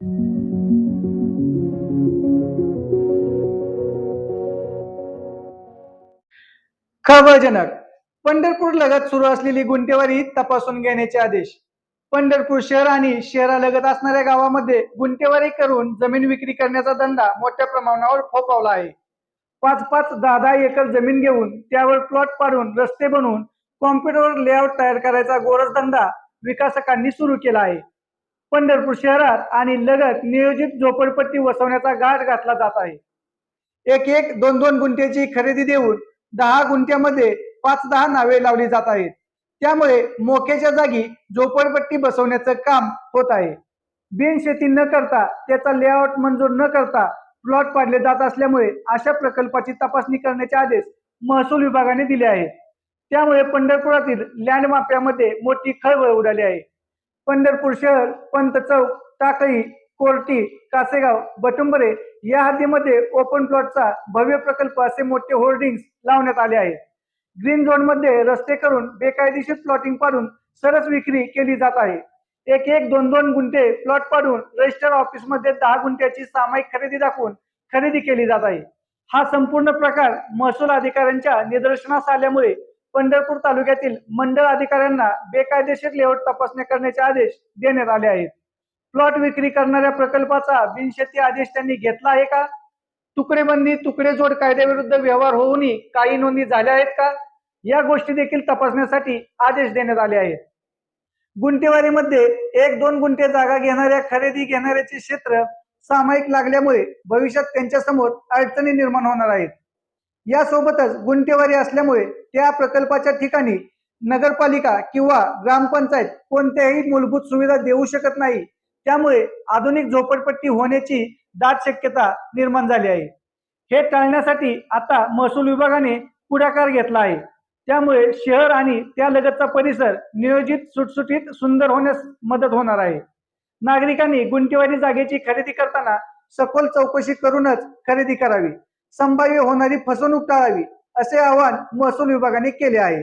खळबळजनक. पंढरपूर लगत सुरू असलेली गुंटेवारी तपासून घेण्याचे आदेश. पंढरपूर शहर आणि शहरालगत असणाऱ्या गावामध्ये गुंटेवारी करून जमीन विक्री करण्याचा धंदा मोठ्या प्रमाणावर फोफावला आहे. पाच पाच दहा दहा एकर जमीन घेऊन त्यावर प्लॉट पाडून रस्ते बनवून कॉम्प्युटरवर लेआउट तयार करायचा गोरस धंदा विकासकांनी सुरू केला आहे. पंढरपूर शहरात आणि लगत नियोजित झोपडपट्टी वसवण्याचा गाठ घातला जात आहे. एक एक दोन दोन गुंठ्याची खरेदी देऊन दहा गुंठ्यामध्ये पाच दहा नावे लावली जात आहेत. त्यामुळे मोक्याच्या जागी झोपडपट्टी बसवण्याचं काम होत आहे. बिनशेती न करता त्याचा लेआउट मंजूर न करता प्लॉट पाडले जात असल्यामुळे अशा प्रकल्पाची तपासणी करण्याचे आदेश महसूल विभागाने दिले आहेत. त्यामुळे पंढरपुरातील लँड माफ्यामध्ये मोठी खळबळ उडाली आहे. पंढरपूर शहर पंत चौक टाकळी कोर्टी कासेगाव बटुंबरे या हद्दीमध्ये ओपन प्लॉटचा भव्य प्रकल्प असे मोठे होर्डिंग्स लावण्यात आले आहेत. ग्रीन झोनमध्ये रस्ते करून बेकायदेशीर प्लॉटिंग पाडून सरस विक्री केली जात आहे. एक एक दोन दोन गुंठे प्लॉट पाडून रजिस्टर ऑफिसमध्ये दहा गुंठ्याची सामायिक खरेदी दाखवून खरेदी केली जात आहे. हा संपूर्ण प्रकार महसूल अधिकाऱ्यांच्या निदर्शनास आल्यामुळे पंढरपूर तालुक्यातील मंडळ अधिकाऱ्यांना बेकायदेशीर लेआउट तपासणी करण्याचे आदेश देण्यात आले आहेत. प्लॉट विक्री करणाऱ्या प्रकल्पाचा बिनशेती आदेश त्यांनी घेतला आहे का? तुकडेबंदी तुकडे जोड कायद्याविरुद्ध व्यवहार होऊनही काही नोंदी झाल्या आहेत का? या गोष्टी देखील तपासण्यासाठी आदेश देण्यात आले आहेत. गुंटेवारीमध्ये एक दोन गुंठे जागा घेणाऱ्या खरेदी घेणाऱ्याचे क्षेत्र सामायिक लागल्यामुळे भविष्यात त्यांच्यासमोर अडचणी निर्माण होणार आहेत. यासोबतच गुंटेवारी असल्यामुळे त्या प्रकल्पाच्या ठिकाणी नगरपालिका किंवा ग्रामपंचायत कोणत्याही मूलभूत सुविधा देऊ शकत नाही. त्यामुळे आधुनिक झोपडपट्टी होण्याची दाट शक्यता निर्माण झाली आहे. हे टाळण्यासाठी आता महसूल विभागाने पुढाकार घेतला आहे. त्यामुळे शहर आणि त्या लगतचा परिसर नियोजित सुटसुटीत सुंदर होण्यास मदत होणार आहे. नागरिकांनी गुंठेवारी जागेची खरेदी करताना सखोल चौकशी करूनच खरेदी करावी. संभाव्य होणारी फसवणूक टाळावी असे आवाहन महसूल विभागाने केले आहे.